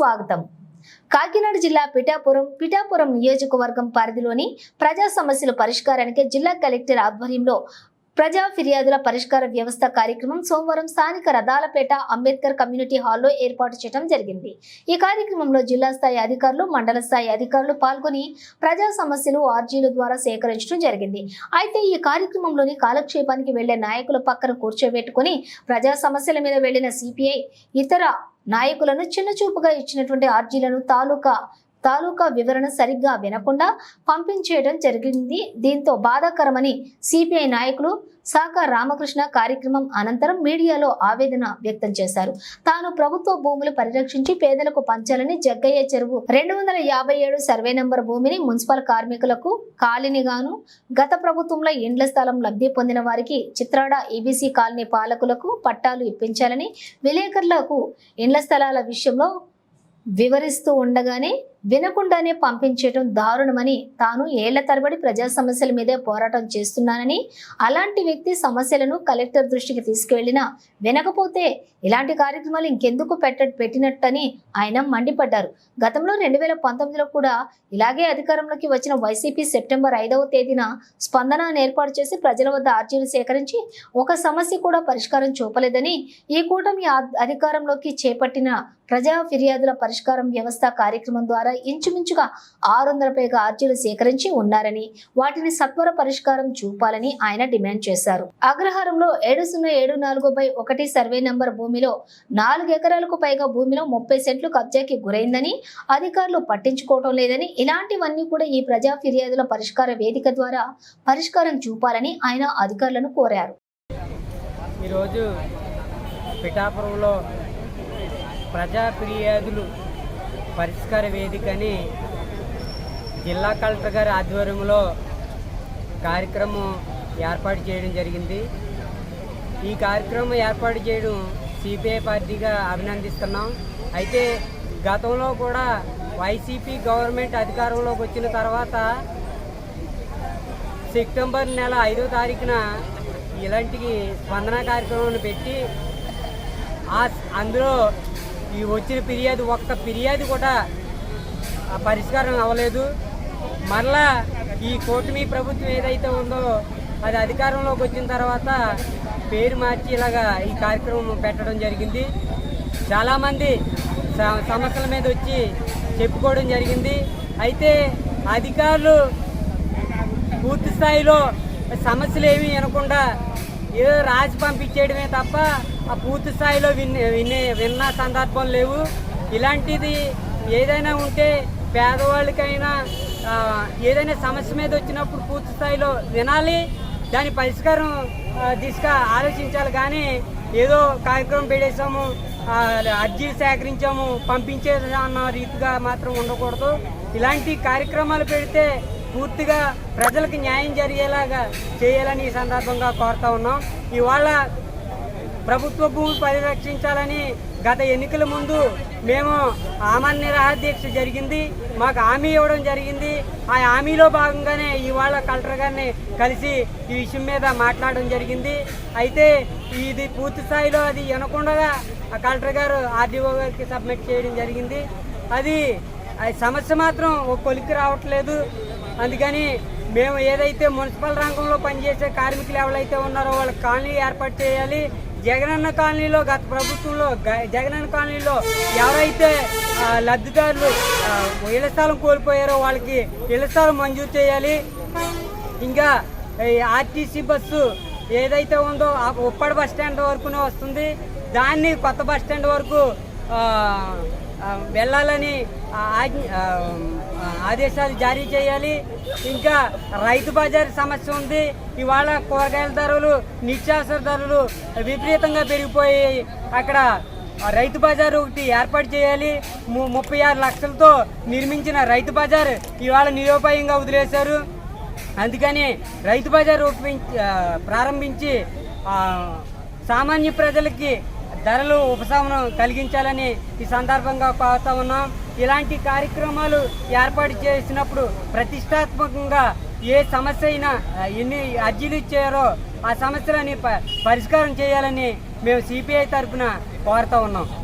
స్వాగతం. కాకినాడ జిల్లా పిఠాపురం పిఠాపురం నియోజకవర్గం పరిధిలోని ప్రజా సమస్యల పరిష్కారానికి జిల్లా కలెక్టర్ ఆధ్వర్యంలో ప్రజా ఫిర్యాదుల పరిష్కార వ్యవస్థ కార్యక్రమం సోమవారం స్థానిక రథాలపేట అంబేద్కర్ కమ్యూనిటీ హాల్లో ఏర్పాటు చేయడం జరిగింది. ఈ కార్యక్రమంలో జిల్లా స్థాయి అధికారులు మండల స్థాయి అధికారులు పాల్గొని ప్రజా సమస్యలు ఆర్జీల ద్వారా సేకరించడం జరిగింది. అయితే ఈ కార్యక్రమంలోని కాలక్షేపానికి వెళ్ళే నాయకుల పక్కన కూర్చోబెట్టుకుని ప్రజా సమస్యల మీద వెళ్ళిన సిపిఐ ఇతర నాయకులను చిన్నచూపుగా ఇచ్చినటువంటి ఆర్జీలను తాలూకా తాలూకా వివరణ సరిగ్గా వినకుండా పంపించేయడం జరిగింది. దీంతో బాధాకరమని సిపిఐ నాయకులు సాకా రామకృష్ణ కార్యక్రమం అనంతరం మీడియాలో ఆవేదన వ్యక్తం చేశారు. తాను ప్రభుత్వ భూములు పరిరక్షించి పేదలకు పంచాలని జగ్గయ్య చెరువు రెండు వందల యాభై ఏడు సర్వే నంబర్ భూమిని మున్సిపల్ కార్మికులకు కాలనీగాను గత ప్రభుత్వంలో ఇండ్ల స్థలం లబ్ధి పొందిన వారికి చిత్రాడ ఈబీసీ కాలనీ పాలకులకు పట్టాలు ఇప్పించాలని విలేకరులకు ఇండ్ల స్థలాల విషయంలో వివరిస్తూ ఉండగానే వినకుండానే పంపించడం దారుణమని తాను ఏళ్ళ తరబడి ప్రజా సమస్యల మీదే పోరాటం చేస్తున్నానని అలాంటి వ్యక్తి సమస్యలను కలెక్టర్ దృష్టికి తీసుకువెళ్ళినా వినకపోతే ఇలాంటి కార్యక్రమాలు ఇంకెందుకు పెట్ట పెట్టినట్టని ఆయన మండిపడ్డారు. గతంలో రెండు వేల పంతొమ్మిదిలో కూడా ఇలాగే అధికారంలోకి వచ్చిన వైసీపీ సెప్టెంబర్ ఐదవ తేదీన స్పందన ఏర్పాటు చేసి ప్రజల వద్ద ఆర్జీలు సేకరించి ఒక సమస్య కూడా పరిష్కారం చూపలేదని ఈ కూటమి అధికారంలోకి చేపట్టిన ప్రజా ఫిర్యాదుల పరిష్కారం వ్యవస్థ కార్యక్రమం ద్వారా ఇంచుమించుగా ఆరు వందల పైగా అర్జీలు సేకరించి ఉన్నారని వాటిని సత్వర పరిష్కారం చూపాలని ఆయన డిమాండ్ చేశారు. అగ్రహారంలో ఏడు సున్నా ఏడు నాలుగు బై ఒకటి సర్వే నంబర్ భూమిలో నాలుగు ఎకరాలకు పైగా భూమిలో ముప్పై సెంట్లు కబ్జాకి గురైందని అధికారులు పట్టించుకోవటం లేదని ఇలాంటివన్నీ కూడా ఈ ప్రజా ఫిర్యాదుల పరిష్కార వేదిక ద్వారా పరిష్కారం చూపాలని ఆయన అధికారులను కోరారు. ఈరోజు పిఠాపురంలో ప్రజా ఫిర్యాదులు పరిష్కార వేదికని జిల్లా కలెక్టర్ గారి ఆధ్వర్యంలో కార్యక్రమం ఏర్పాటు చేయడం జరిగింది. ఈ కార్యక్రమం ఏర్పాటు చేయడం సిపిఐ పార్టీగా అభినందిస్తున్నాం. అయితే గతంలో కూడా వైసీపీ గవర్నమెంట్ అధికారంలోకి వచ్చిన తర్వాత సెప్టెంబర్ నెల ఐదో తారీఖున ఇలాంటి స్పందన కార్యక్రమాన్ని పెట్టి ఆ అందులో ఈ వచ్చిన ఫిర్యాదు ఒక్క ఫిర్యాదు కూడా పరిష్కారం అవ్వలేదు. మరలా ఈ కూటమి ప్రభుత్వం ఏదైతే ఉందో అది అధికారంలోకి వచ్చిన తర్వాత పేరు మార్చి ఇలాగా ఈ కార్యక్రమం పెట్టడం జరిగింది. చాలామంది స- సమస్యల మీద వచ్చి చెప్పుకోవడం జరిగింది. అయితే అధికారులు పూర్తి స్థాయిలో సమస్యలు ఏమీ వినకుండా ఏదో రాసి పంపించేయడమే తప్ప ఆ పూర్తి స్థాయిలో విన్ వినే విన్న సందర్భం లేవు. ఇలాంటిది ఏదైనా ఉంటే పేదవాళ్ళకైనా ఏదైనా సమస్య మీద వచ్చినప్పుడు పూర్తి స్థాయిలో వినాలి. దాని పరిష్కారం దిశగా ఆలోచించాలి. కానీ ఏదో కార్యక్రమం పెట్టేసాము అర్జీలు సేకరించాము పంపించేదా అన్న రీతిగా మాత్రం ఉండకూడదు. ఇలాంటి కార్యక్రమాలు పెడితే పూర్తిగా ప్రజలకు న్యాయం జరిగేలాగా చేయాలని ఈ సందర్భంగా కోరుతా ఉన్నాం. ఇవాళ ప్రభుత్వ భూమి పరిరక్షించాలని గత ఎన్నికల ముందు మేము ఆమరణ నిరాహార దీక్ష జరిగింది మాకు హామీ ఇవ్వడం జరిగింది. ఆ హామీలో భాగంగానే ఇవాళ కలెక్టర్ గారిని కలిసి ఈ విషయం మీద మాట్లాడడం జరిగింది. అయితే ఇది పూర్తి స్థాయిలో అది వినకుండా ఆ కలెక్టర్ గారు ఆర్డీఓ గారికి సబ్మిట్ చేయడం జరిగింది. అది ఆ సమస్య మాత్రం ఒక కొలికి రావట్లేదు. అందుకని మేము ఏదైతే మున్సిపల్ రంగంలో పనిచేసే కార్మికులు ఎవరైతే ఉన్నారో వాళ్ళ కాలనీ ఏర్పాటు చేయాలి. జగనన్న కాలనీలో గత ప్రభుత్వంలో గ- జగనన్న కాలనీలో ఎవరైతే లబ్ధిదారులు ఇళ్ళ స్థలం కోల్పోయారో వాళ్ళకి ఇళ్ళ స్థలం మంజూరు చేయాలి. ఇంకా ఆర్టీసీ బస్సు ఏదైతే ఉందో ఆ ఉప్పడి బస్ స్టాండ్ వరకునే వస్తుంది. దాన్ని కొత్త బస్ స్టాండ్ వరకు వెళ్ళాలని ఆదేశాలు జారీ చేయాలి. ఇంకా రైతు బజార్ సమస్య ఉంది. ఇవాళ కూరగాయల ధరలు నిత్యావసర ధరలు విపరీతంగా పెరిగిపోయి అక్కడ రైతు బజార్ ఒకటి ఏర్పాటు చేయాలి. ముప్పై ఆరు లక్షలతో నిర్మించిన రైతు బజార్ ఇవాళ నిరుపాయంగా వదిలేశారు. అందుకని రైతు బజార్ ఉపయోగించి ప్రారంభించి సామాన్య ప్రజలకి ధరలు ఉపశమనం కలిగించాలని ఈ సందర్భంగా కోరుతా ఉన్నాం. ఇలాంటి కార్యక్రమాలు ఏర్పాటు చేసినప్పుడు ప్రతిష్టాత్మకంగా ఏ సమస్య అయినా ఎన్ని అర్జీలు ఇచ్చారో ఆ సమస్యలని ప- పరిష్కారం చేయాలని మేము సిపిఐ తరఫున కోరుతా ఉన్నాం.